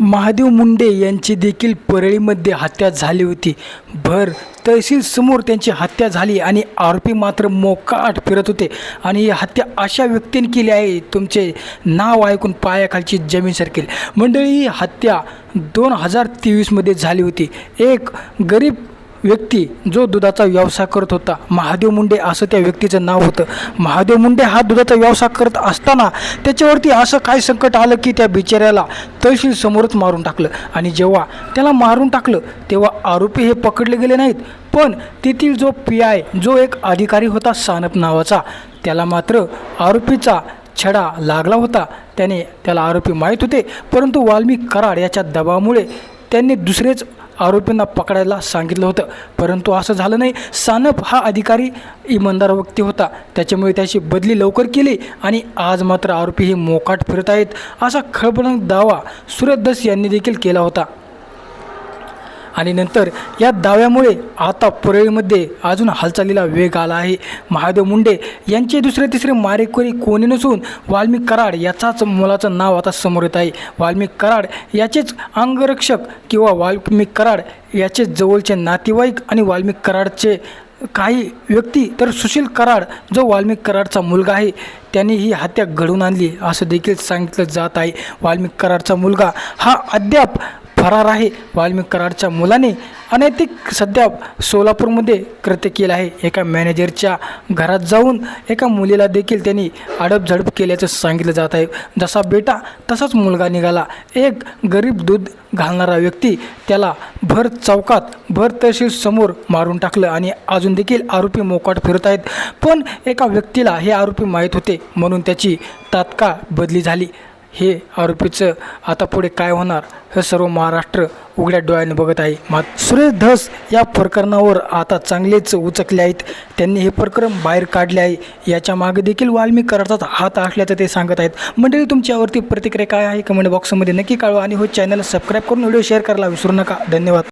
महादेव मुंडे यांची देखील परळीमध्ये हत्या झाली होती. भर तहसील समोर त्यांची हत्या झाली आणि आरोपी मात्र मोकाट फिरत होते. आणि ही हत्या अशा व्यक्तीने केली आहे तुमचे नाव ऐकून पायाखालची जमीन सरकेल. मंडळी ही हत्या दोन हजार तेवीसमध्ये झाली होती. एक गरीब व्यक्ती जो दुधाचा व्यवसाय करत होता. महादेव मुंडे असं त्या व्यक्तीचं नाव होतं. महादेव मुंडे हा दुधाचा व्यवसाय करत असताना त्याच्यावरती असं काय संकट आलं की त्या बिचाऱ्याला तहसील समोरच मारून टाकलं. आणि जेव्हा त्याला मारून टाकलं तेव्हा आरोपी हे पकडले गेले नाहीत. पण तेथील जो पी आय जो एक अधिकारी होता सानप नावाचा त्याला मात्र आरोपीचा छडा लागला होता. त्याने त्याला आरोपी माहीत होते. परंतु वाल्मिक कराड याच्या दबावामुळे त्यांनी दुसरेच आरोपींना पकडायला सांगितलं होतं. परंतु असं झालं नाही. सानप हा अधिकारी इमानदार व्यक्ती होता. त्याच्यामुळे त्याची बदली लवकर केली आणि आज मात्र आरोपी हे मोकाट फिरत आहेत. असा खळबळून दावा सुरत दस यांनी देखील केला होता. आणि नंतर या दाव्यामुळे आता परळीमध्ये अजून हालचालीला वेग आला आहे. महादेव मुंडे यांचे दुसरे तिसरे मारेकरी कोणी नसून वाल्मिक कराड याचाच मुलाचं नाव आता समोर येत आहे. वाल्मिक कराड याचेच अंगरक्षक किंवा वाल्मिक कराड याचे जवळचे नातेवाईक आणि वाल्मिक कराडचे काही व्यक्ती तर सुशील कराड जो वाल्मिक कराडचा मुलगा आहे त्यांनी ही हत्या घडवून आणली असं देखील सांगितलं जात आहे. वाल्मिक कराडचा मुलगा हा अद्याप फरार आहे. वाल्मिक कराडच्या मुलाने अनैतिक सध्या सोलापूरमध्ये कृत्य केलं आहे. एका मॅनेजरच्या घरात जाऊन एका मुलीला देखील त्यांनी अडपझडप केल्याचं सांगितलं जात आहे. जसा बेटा तसाच मुलगा निघाला. एक गरीब दूध घालणारा व्यक्ती त्याला भर चौकात भर तहसील समोर मारून टाकलं आणि अजून देखील आरोपी मोकाट फिरत आहेत. पण एका व्यक्तीला हे आरोपी माहीत होते म्हणून त्याची तात्काळ बदली झाली. हे आरोपीचं आता पुढे काय होणार हे सर्व महाराष्ट्र उघड्या डोळ्याने बघत आहे. मात सुरेश धस या प्रकरणावर आता चांगलेच उचकले आहेत. त्यांनी हे प्रकरण बाहेर काढले आहे. याच्या मागे देखील वाल्मिक हात असल्याचं ते सांगत आहेत. मंडळी तुमच्यावरती प्रतिक्रिया काय आहे? कमेंट बॉक्समध्ये नक्की कळवा आणि हो चॅनल सबस्क्राईब करून व्हिडिओ शेअर करायला विसरू नका. धन्यवाद.